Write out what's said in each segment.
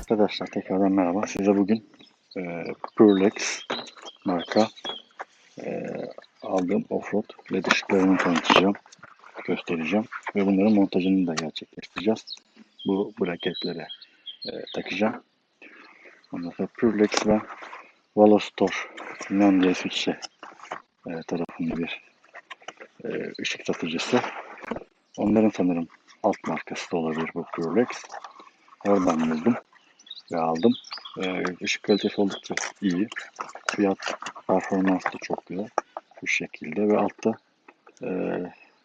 Arkadaşlar tekrardan merhaba. Size bugün e, Purelex marka e, aldığım offroad led ışıklarını tanıtacağım, göstereceğim ve bunların montajını da gerçekleştireceğiz. Bu braketlere e, takacağım. Ondan sonra Purelex ve Valostore Finlandiya İsviçre e, tarafında bir e, ışık satıcısı. Onların sanırım alt markası da olabilir bu Purelex. Oradan buldum ve aldım. Ee, ışık kalitesi oldukça iyi. Fiyat performans da çok güzel. Bu şekilde ve altta e,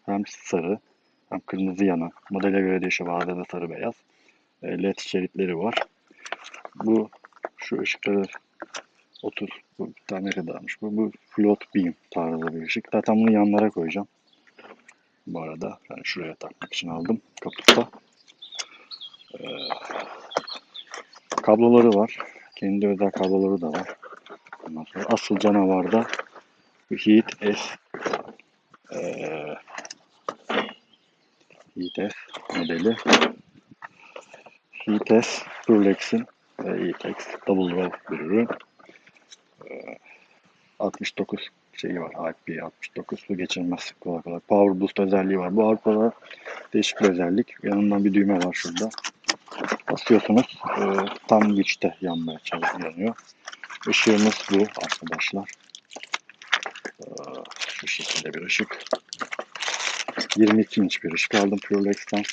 hem sarı hem kırmızı yana. Modele göre değişiyor. Bazen de sarı beyaz. E, LED şeritleri var. Bu şu ışıkları 30 bu bir tane ne kadarmış bu? Bu float beam tarzı bir ışık. Zaten bunu yanlara koyacağım. Bu arada yani şuraya takmak için aldım kaputta. kabloları var. Kendi özel kabloları da var. Ondan sonra asıl canavarda Heat S eee Heat S modeli. Heat S Durlex'in e, Heat X Double Row bir ürün. Eee, 69 şeyi var. IP 69 su geçirmez kolay kolay. Power Boost özelliği var. Bu Avrupa'da değişik bir özellik. Yanından bir düğme var şurada basıyorsunuz e, tam güçte yanmaya çalışıyor. yanıyor. Işığımız bu arkadaşlar. E, şu şekilde bir ışık. 22 inç bir ışık aldım Purelex'ten.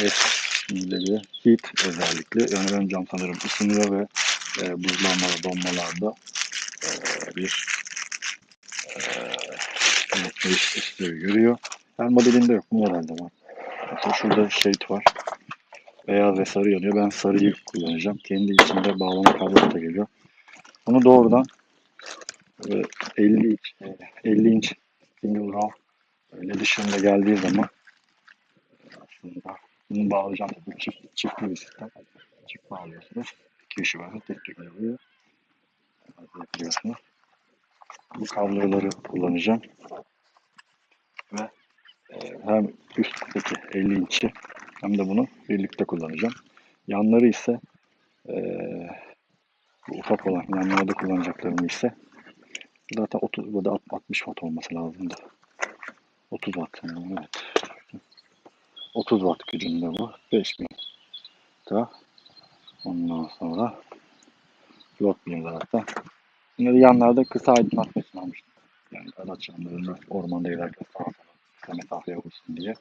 Evet, modeli heat özellikli. Yani ön cam sanırım ısınıyor ve e, buzlanmalar, donmalarda e, bir e, görüyor. Her modelinde yok. Bu modelde var. Mesela şurada şerit var beyaz ve sarı yanıyor. Ben sarıyı kullanacağım. Kendi içinde bağlama kablosu da geliyor. Bunu doğrudan e, 50 inç, e, 50 inç single row öyle dışında geldiği zaman aslında bunu bağlayacağım. Bu çift, çiftli bir. Çift bağlıyorsunuz. İki ışığı var. Tek tek oluyor. Yapıyorsunuz. Bu kabloları kullanacağım. Ve e, hem üstteki 50 inç'i hem de bunu birlikte kullanacağım. Yanları ise eee, bu ufak olan yanlarda kullanacaklarım ise zaten 30 ya da 60 watt olması lazım da 30 watt evet. 30 watt gücünde bu. 5000 da ondan sonra float beam zaten. Bunları yanlarda kısa aydınlatma için almıştım. Yani araç yanlarında ormanda giderken sağa sola kısa mesafeye olsun diye.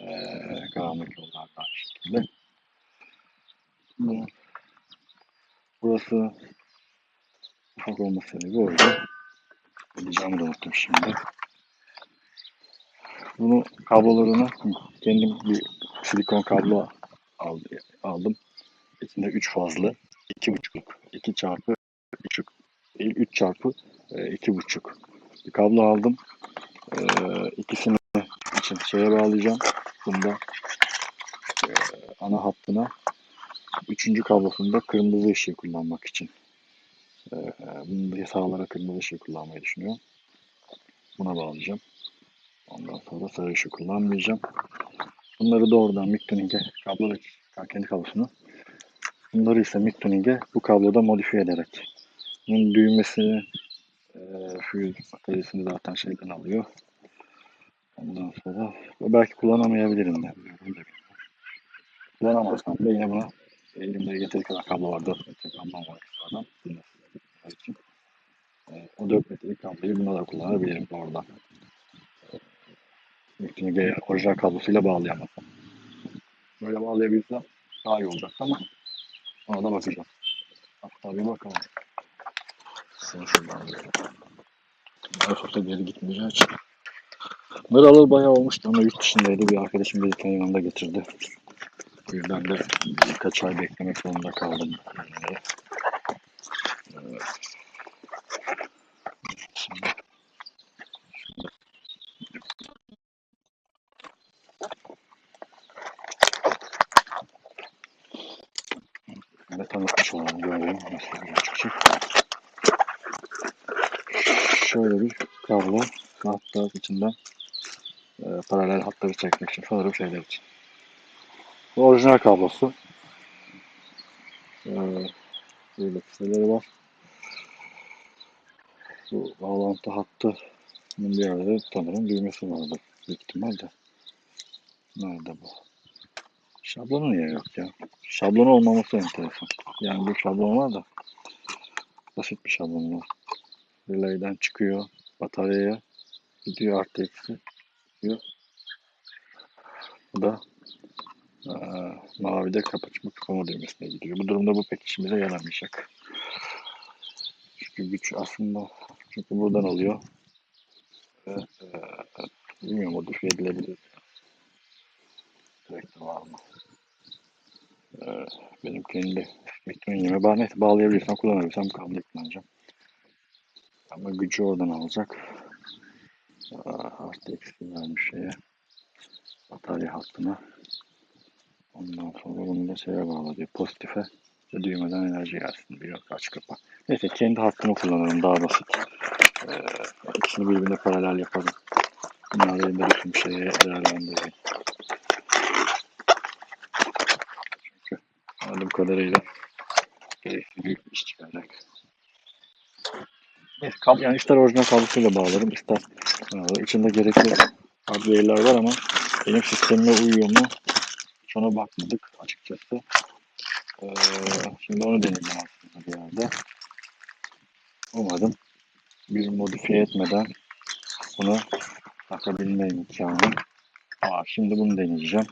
Ee, karanlık yollarda aynı şekilde. Bu, burası ufak olma sebebi oydu. Edeceğimi de unuttum şimdi. Bunu kablolarını kendim bir silikon kablo aldı, aldım. İçinde 3 fazlı, 2.5'luk, 2 çarpı 3 değil 3 çarpı e, 2.5 bir kablo aldım. E, ikisini için şeye bağlayacağım. Bunda e, ana hattına üçüncü kablosunda kırmızı ışığı kullanmak için. E, bunu da sağlara kırmızı ışığı kullanmayı düşünüyorum. Buna bağlayacağım. Ondan sonra sarı ışığı kullanmayacağım. Bunları doğrudan mic tuning'e kablo kendi kablosunu. Bunları ise mic tuning'e bu kabloda modifiye ederek. Bunun düğmesini e, fuse bataryasını zaten şeyden alıyor. Ondan sonra belki kullanamayabilirim bilmiyorum. Kullanamazsam da yine buna elimde yeteri kadar kablo var. 4 metre kablom var ekstradan. Bunlar için. E, o 4 metrelik kabloyu buna da kullanabilirim oradan. Bütünü orijinal kablosuyla bağlayamazsam. Böyle bağlayabilsem daha iyi olacak ama ona da bakacağım. Hatta bir bakalım. Şunu şuradan bir. Airsoft'a geri gitmeyeceği için. Bunları alalı bayağı olmuştu ama yurt dışındaydı. Bir arkadaşım bir tane yanında getirdi. Bu yüzden de birkaç ay beklemek zorunda kaldım. Evet. Şimdi Şöyle tanıtmış olalım. Şöyle göreyim nasıl bir çıkacak. Şöyle bir kablo. Hatta içinden e, paralel hatları çekmek için sanırım şeyler için. Bu orijinal kablosu. E, böyle kısaları var. Bu bağlantı hattı bir yerde sanırım düğmesi vardı. Büyük ihtimalle. Nerede bu? Şablonu niye yok ya? Şablonu olmaması enteresan. Yani bir şablon var da basit bir şablon var. Relay'den çıkıyor bataryaya gidiyor artı eksi gidiyor. Bu da eee mavide kapatma kapama düğmesine gidiyor. Bu durumda bu pek işimize yaramayacak. Çünkü güç aslında çünkü buradan alıyor. Ve, eee, bilmiyorum modifiye edilebilir. Sürekli var mı? Eee, benim kendi bitmenime bağ neyse bağlayabilirsem kullanabilirsem bu kabloyu kullanacağım. Ama gücü oradan alacak. Aa, artı eksi vermiş şeye. Batarya hattına. Ondan sonra bunu da şeye bağla diyor. Pozitife. Ve düğmeden enerji gelsin diyor. Aç kapa. Neyse kendi hattımı kullanırım. Daha basit. Ee, ikisini birbirine paralel yaparım. Bunlar elimde bütün şeyi değerlendireyim. Çünkü anladığım kadarıyla gerekli iş çıkacak. Evet, kab yani ister orijinal kablosuyla bağlarım, ister e, içinde gerekli hardware'ler var ama benim sistemime uyuyor mu? Hiç ona bakmadık açıkçası. Ee, şimdi onu deneyeceğim aslında bir yerde. Umarım bir modifiye etmeden bunu takabilme imkanı var. Şimdi bunu deneyeceğim.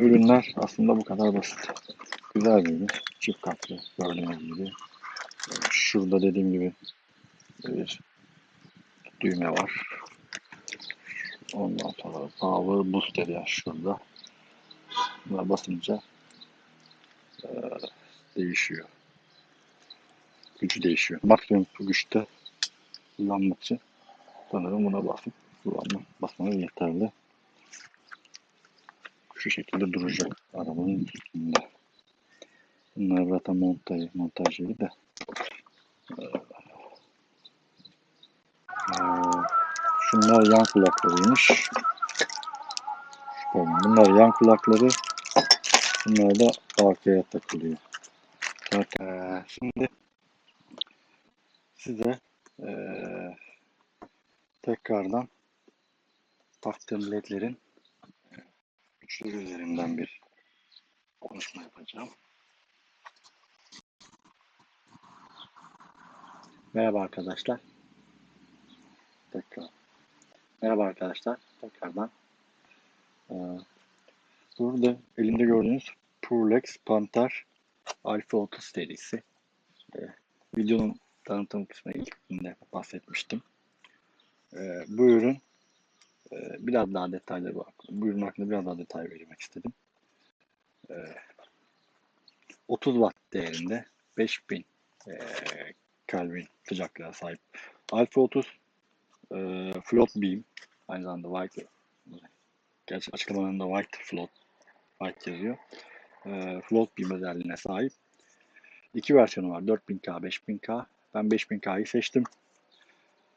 Ürünler aslında bu kadar basit. Güzel bir. Çift katlı gördüğünüz gibi. Şurada dediğim gibi bir düğme var. Ondan sonra power booster ya şurada. Buna basınca eee, değişiyor. Gücü değişiyor. Maksimum güçte kullanmak için sanırım buna basıp kullanma, basmanız yeterli. Şu şekilde duracak arabanın üstünde. Bunlar zaten montaj, montaj yeri. Eee, şunlar yan kulaklarıymış. Bunlar yan kulakları. Bunlar da arkaya takılıyor. Zaten eee, şimdi size eee, tekrardan taktığım ledlerin güçleri üzerinden bir konuşma yapacağım. Merhaba arkadaşlar. Tekrar. Merhaba arkadaşlar. Tekrardan. Eee, Burada elimde gördüğünüz Purlex Panther Alpha 30 serisi. Eee, videonun tanıtım kısmına ilkinde bahsetmiştim. Eee, bu ürün eee, biraz daha detayları. Bu ürün hakkında biraz daha detay vermek istedim. Eee, 30 watt değerinde 5000 eee, Kelvin sıcaklığa sahip. Alpha 30 eee, float beam aynı zamanda white gerçi açıklamalarında white float white yazıyor. Eee, float beam özelliğine sahip. İki versiyonu var. 4000K, 5000K. Ben 5000K'yı seçtim.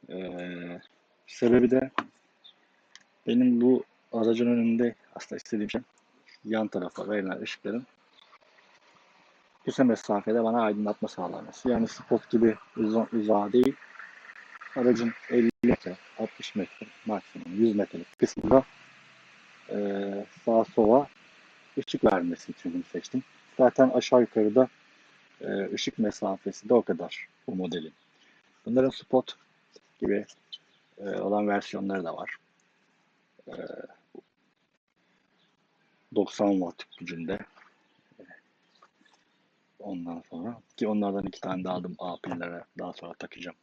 Eee, sebebi de benim bu aracın önünde aslında istediğim şey yan tarafa verilen ışıkların kısa mesafede bana aydınlatma sağlaması. Yani spot gibi uza, uzağa değil, aracın 50 metre, 60 metre, maksimum 100 metrelik kısmında eee sağa sola ışık vermesi için bunu seçtim. Zaten aşağı yukarıda eee, ışık mesafesi de o kadar bu modelin. Bunların spot gibi eee, olan versiyonları da var. Eee, 90 watt gücünde. Ondan sonra ki onlardan iki tane daha aldım A pillere daha sonra takacağım.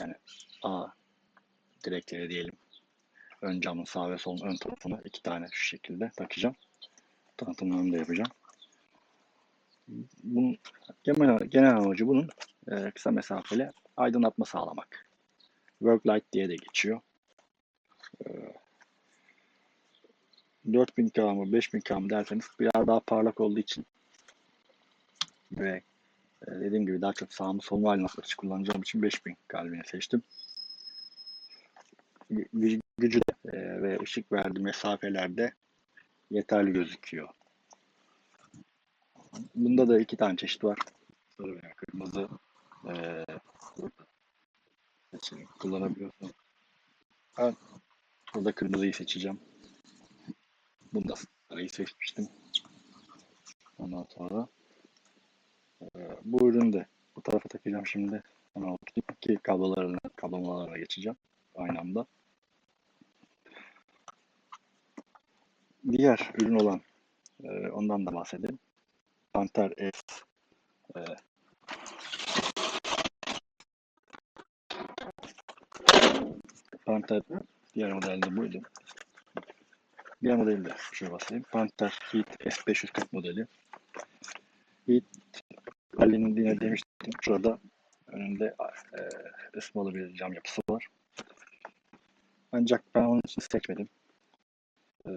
Yani A direkleri diyelim. Ön camın sağ ve solun ön tarafına iki tane şu şekilde takacağım. Tanıtımlarını da yapacağım. Bunun genel, genel amacı bunun e, kısa mesafeli aydınlatma sağlamak. Work light diye de geçiyor. E, 4000K mı 5000K mı derseniz biraz daha parlak olduğu için ve e, dediğim gibi daha çok sağımı solunu aydınlatmak için kullanacağım için 5000 kalbini seçtim. Gü- gü- Gücü de e, ve ışık verdiği mesafelerde yeterli gözüküyor. Bunda da iki tane çeşit var. Sarı veya kırmızı. E, burada seçenek kullanabiliyorsun. Ben burada kırmızıyı seçeceğim. Bunda sarıyı seçmiştim. Ondan sonra e, bu ürünü de bu tarafa takacağım şimdi. Hemen oturayım ki kablolarına, kablamalarına geçeceğim aynı anda. Diğer ürün olan e, ondan da bahsedeyim. Panther S e, Panther diğer modelde buydu. Diğer modeli de şöyle bahsedeyim. Panther Heat S540 modeli. Heat halini yine demiştim. Şurada önünde e, ısmalı bir cam yapısı var. Ancak ben onun için seçmedim. E,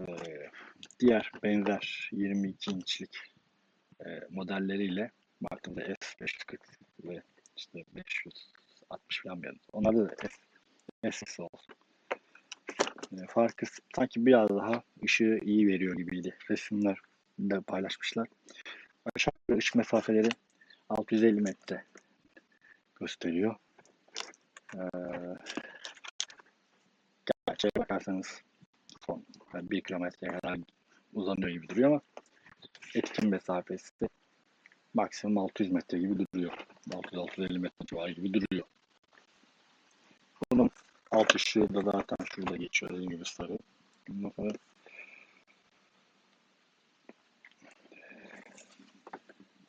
diğer benzer 22 inçlik e, modelleriyle baktığımda S540 ve işte 560 falan bir Onlarda da S, S olsun. E, farkı sanki biraz daha ışığı iyi veriyor gibiydi. Resimler de paylaşmışlar. Aşağı yukarı ışık mesafeleri 650 metre gösteriyor. Ee, gerçeğe bakarsanız son yani 1 kilometreye kadar uzanıyor gibi duruyor ama etkin mesafesi maksimum 600 metre gibi duruyor. 600-650 metre civarı gibi duruyor. Bunun alt ışığı da zaten şurada geçiyor dediğim gibi sarı.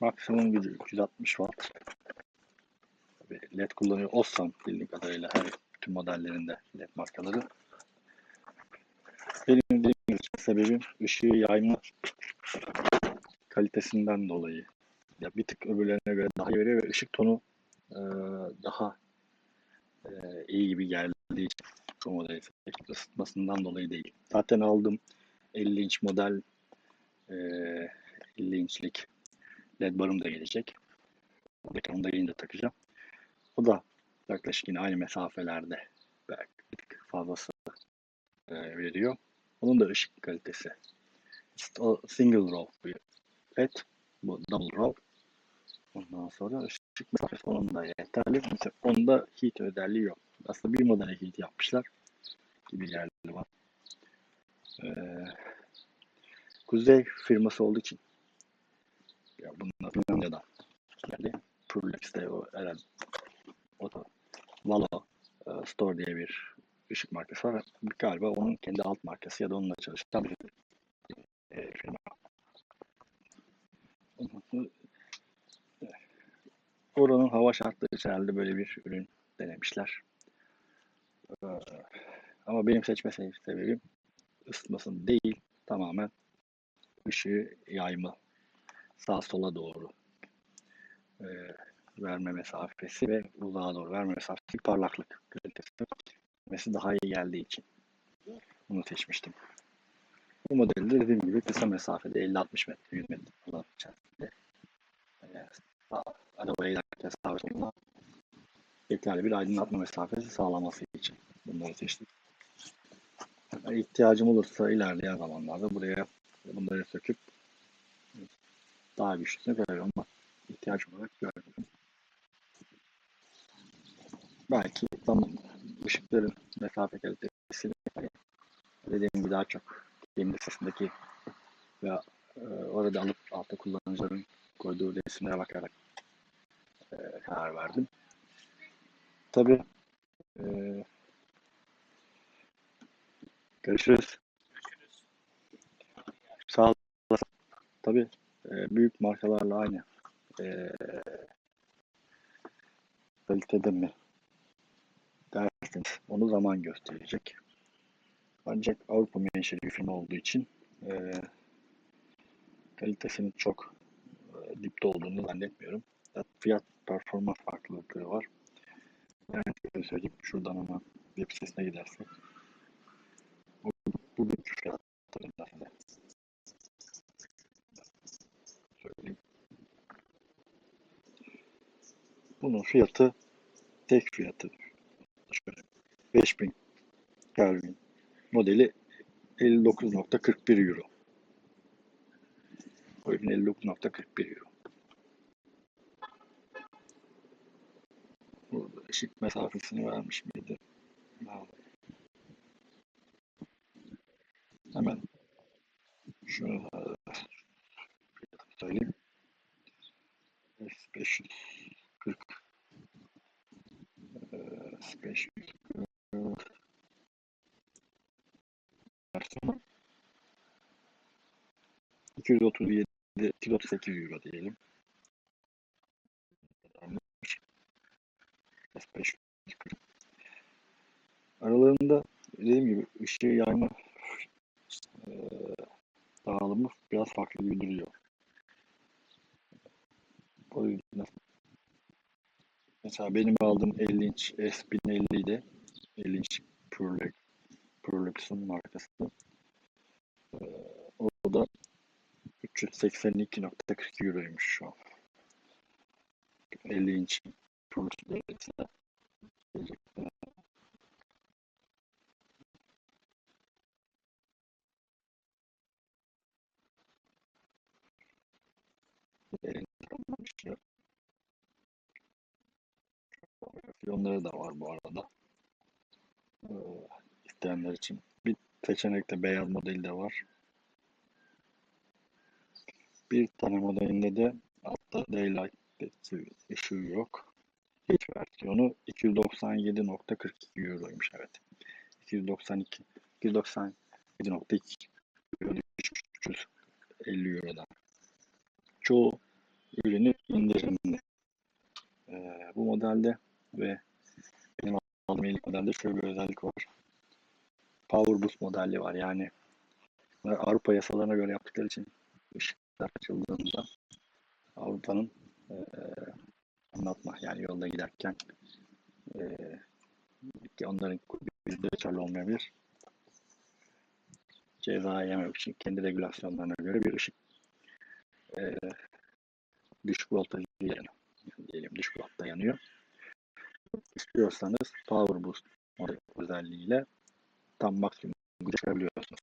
Maksimum gücü 360 watt. LED kullanıyor. Osram bildiğim kadarıyla her bütün modellerinde LED markaları. Benim dediğim sebebim ışığı yayma kalitesinden dolayı. Ya bir tık öbürlerine göre daha iyi veriyor ve ışık tonu daha iyi gibi geldiği için ısıtmasından dolayı değil. Zaten aldım 50 inç model e, 50 inçlik LED barım da gelecek. Onu da yine de takacağım. O da yaklaşık yine aynı mesafelerde belki fazlası e, veriyor. Onun da ışık kalitesi. O single row bir led. Bu double row. Ondan sonra ışık mesafesi onun da yeterli. Onda heat özelliği yok. Aslında bir model heat yapmışlar. Gibi yerleri var. Ee, Kuzey firması olduğu için ya bunlar Finlandiya'dan geldi. Purlex'te o herhalde o da Valo e, Store diye bir ışık markası var. Galiba onun kendi alt markası ya da onunla çalışan bir e, firma. Oranın hava şartları içerisinde böyle bir ürün denemişler. E, ama benim seçme sebebim ısıtmasın değil, tamamen ışığı yayma sağ sola doğru e, verme mesafesi ve uzağa doğru verme mesafesi parlaklık kalitesi daha iyi geldiği için bunu seçmiştim. Bu modelde dediğim gibi kısa mesafede 50-60 metre 100 metre falan içerisinde e, sağ- arabaya giderken sağ yeterli bir aydınlatma mesafesi sağlaması bunları seçtim. Yani ihtiyacım olursa ilerleyen zamanlarda buraya bunları söküp daha güçlüsünü koyarım ama ihtiyaç olarak görmüyorum. Belki zaman ışıkların mesafe kalitesini dediğim gibi daha çok gemi sesindeki veya e, orada alıp altta kullanıcıların koyduğu resimlere bakarak e, karar verdim. Tabii e, görüşürüz. Sağ olasın. Tabii e, büyük markalarla aynı e, kalitede mi derseniz onu zaman gösterecek. Ancak Avrupa menşeli bir firma olduğu için e, kalitesinin çok e, dipte olduğunu zannetmiyorum. Fiyat performans farklılıkları var. Yani söyleyeyim şuradan ama web sitesine gidersek Bugünkü. Bunun fiyatı tek fiyatı şöyle 5000 Kelvin modeli 59.41 euro. O 59.41 euro. Burada eşit mesafesini vermiş miydi? Hemen şunu da söyleyeyim. S540 e, S540 versiyonu 237 238 euro diyelim. S540 Aralarında dediğim gibi ışığı yayma e, dağılımı biraz farklı gibi duruyor. O yüzden mesela benim aldığım 50 inç S1050 idi. 50 inç Purelux, Purulux'un markası. Ee, o da 382.42 euroymuş şu an. 50 inç Purulux derecesinde. Versiyonları da var bu arada. Ee, isteyenler için. Bir seçenekte beyaz modeli de var. Bir tane modelinde de altta daylight ışığı yok. Hiç versiyonu 297.42 euroymuş evet. 292 297.2 euro düşmüş 350 eurodan. Çoğu ürünü indirimli. Ee, bu modelde ve benim aldığım ilk modelde şöyle bir özellik var. Power Boost modelli var. Yani Avrupa yasalarına göre yaptıkları için ışıklar açıldığında Avrupa'nın e, anlatma yani yolda giderken e, onların geçerli olmayabilir. Ceza yememek için kendi regülasyonlarına göre bir ışık e, düşük voltajlı yanıyor. Diyelim düşük voltta yanıyor. İstiyorsanız Power Boost özelliğiyle tam maksimum güce çıkabiliyorsunuz.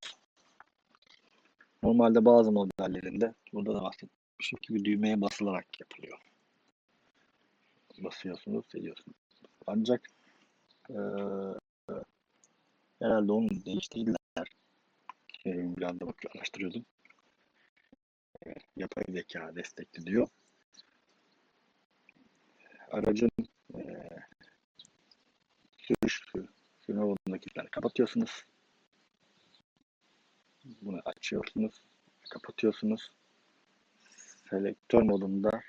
Normalde bazı modellerinde burada da bahsetmişim gibi düğmeye basılarak yapılıyor. Basıyorsunuz, ediyorsunuz. Ancak eee herhalde onu değiştirdiler. Benim bir anda bakıyor, araştırıyordum. Evet, yapay zeka destekli diyor. Aracın eee sürüş ışıkları kapatıyorsunuz. Bunu açıyorsunuz, kapatıyorsunuz. Selektör modunda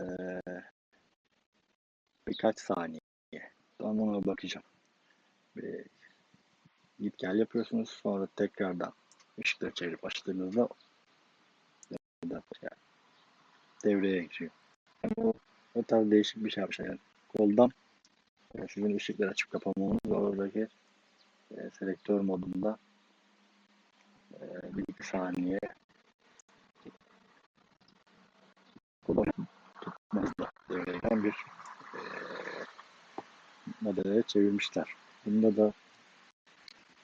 eee birkaç saniye. Ben ona bakacağım. Bir git gel yapıyorsunuz. Sonra tekrardan ışıkları çevirip açtığınızda devreye giriyor. Yani o, o tarz değişik bir şey yapmışlar. Yani koldan e, sizin ışıkları açıp kapamanız ve oradaki e, selektör modunda e, bir iki saniye kulak tutmazda devreye giren bir e, modele çevirmişler. Bunda da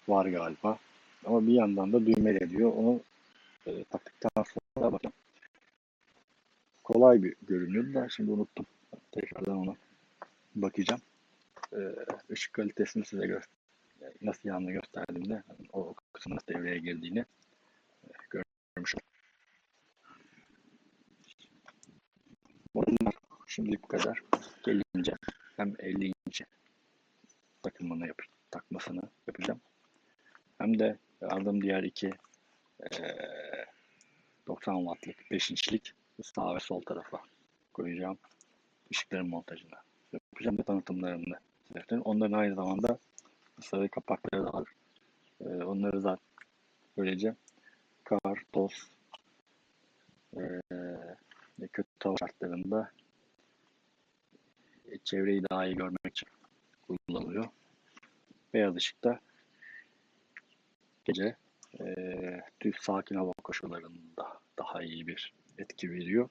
var galiba. Ama bir yandan da düğmeyle diyor. Onu e, taktıktan sonra bakın. Kolay bir görünüyordu da şimdi unuttum. Tekrardan ona bakacağım. E, ışık kalitesini size gö yani nasıl yanını gösterdiğimde o kısmın nasıl devreye girdiğini e, görmüş. Bunlar şimdilik bu kadar. Gelince hem 50 inci takımını yap takmasını yapacağım. Hem de aldığım diğer iki eee 90 wattlık 5 inçlik sağ ve sol tarafa koyacağım. Işıkların montajını yapacağım ve tanıtımlarını yapacağım. Onların aynı zamanda sarı kapakları da var. Eee, onları zaten böylece kar, toz eee, ve kötü hava şartlarında e, çevreyi daha iyi görmek için kullanılıyor. Beyaz ışıkta gece eee düz sakin hava koşullarında daha iyi bir etki veriyor.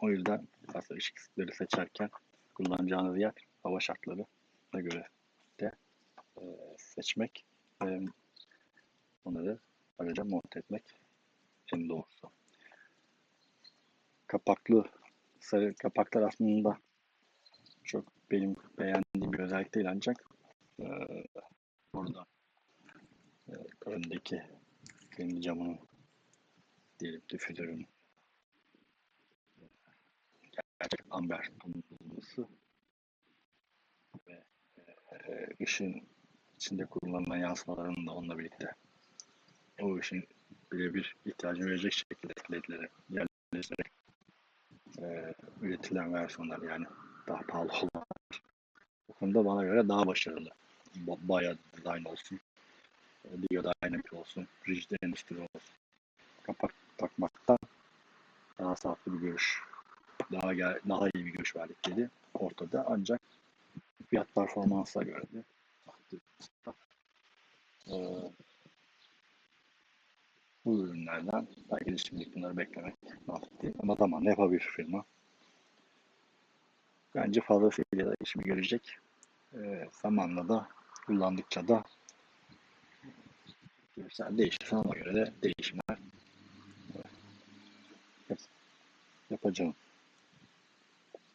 O yüzden aslında ışıkları seçerken kullanacağınız yer hava şartlarına göre de e, seçmek ve onları araca monte etmek en doğrusu. Kapaklı sarı kapaklar aslında çok benim beğendiğim bir özellik değil ancak e, burada e, öndeki kendi camının diyelim difüzörün gerçek amber bulunması e, ışığın içinde kullanılan yansımaların da onunla birlikte o ışın birebir ihtiyacını verecek şekilde ledlere yerleştirerek e, üretilen versiyonlar yani daha pahalı olan bu konuda bana göre daha başarılı. Ba- Bayağı design olsun, Dynamic olsun, rigid endüstri olsun. Kapak takmaktan daha sağlıklı bir görüş, daha daha iyi bir görüş verdikleri ortada. Ancak fiyat performansa göre de eee, bu ürünlerden belki de şimdilik bunları beklemek mantıklı değil. Ama zamanla yapabilir firma. Bence fazlasıyla da işimi görecek. Eee, zamanla da kullandıkça da görsel değişirse ona göre de değişimler yap- yapacağım.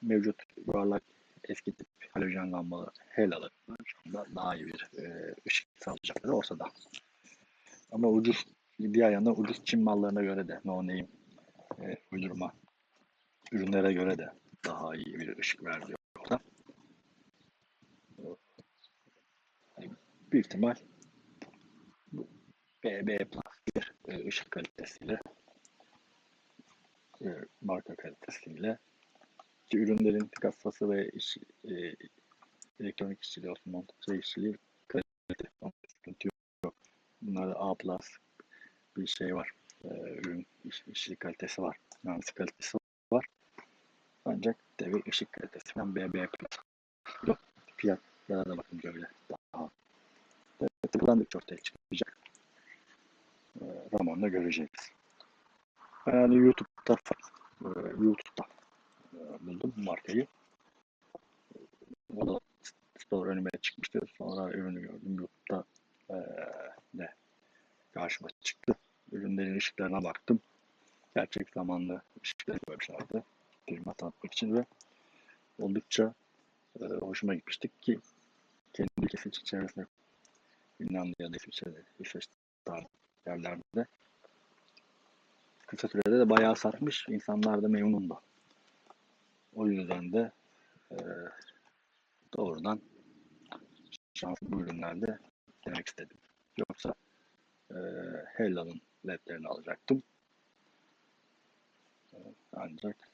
Mevcut yuvarlak eski tip halojen lambalı helalar şu anda daha iyi bir e, ışık sağlayacakları ortada. Ama ucuz diğer yandan ucuz Çin mallarına göre de no name e, uydurma ürünlere göre de daha iyi bir ışık veriliyor orada. Yani büyük ihtimal BB Plus bir e, ışık kalitesiyle e, marka kalitesiyle ki ürünlerin kasası ve iş, e, elektronik işçiliği olsun, montaj işçiliği kalite. Sıkıntı yok. Bunlarda A plus bir şey var. E, ürün iş, işçilik kalitesi var. Mühendislik kalitesi var. Ancak tabii ışık kalitesi falan BB plus. Yok. Fiyatlara da bakınca öyle. Daha evet, kullandıkça ortaya çıkacak. E, zamanla göreceğiz. Yani YouTube'da e, YouTube'da buldum bu markayı. O da store önüme çıkmıştı. Sonra ürünü gördüm. YouTube'da eee ne karşıma çıktı. Ürünlerin ışıklarına baktım. Gerçek zamanlı ışıkları koymuşlardı. Firma tanıtmak için ve oldukça eee, hoşuma gitmiştik ki kendi ülkesi çevresinde Finlandiya'da, İsviçre'de, tarzı yerlerde kısa sürede de bayağı satmış. İnsanlar da memnun da. O yüzden de eee doğrudan şanslı bu ürünlerde demek istedim. Yoksa e, Hella'nın ledlerini alacaktım. E, ancak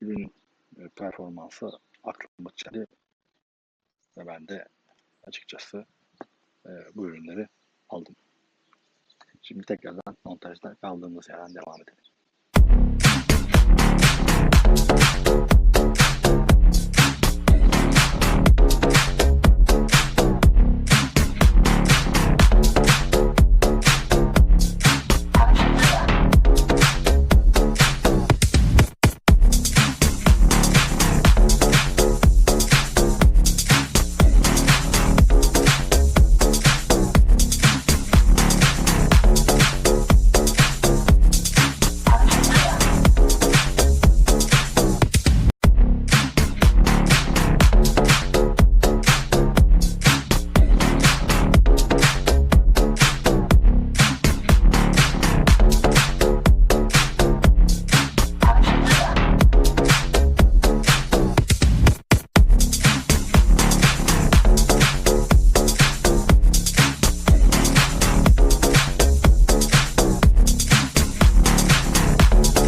ürün e, performansı aklımı çeldi ve ben de açıkçası e, bu ürünleri aldım. Şimdi tekrardan montajda kaldığımız yerden devam edelim.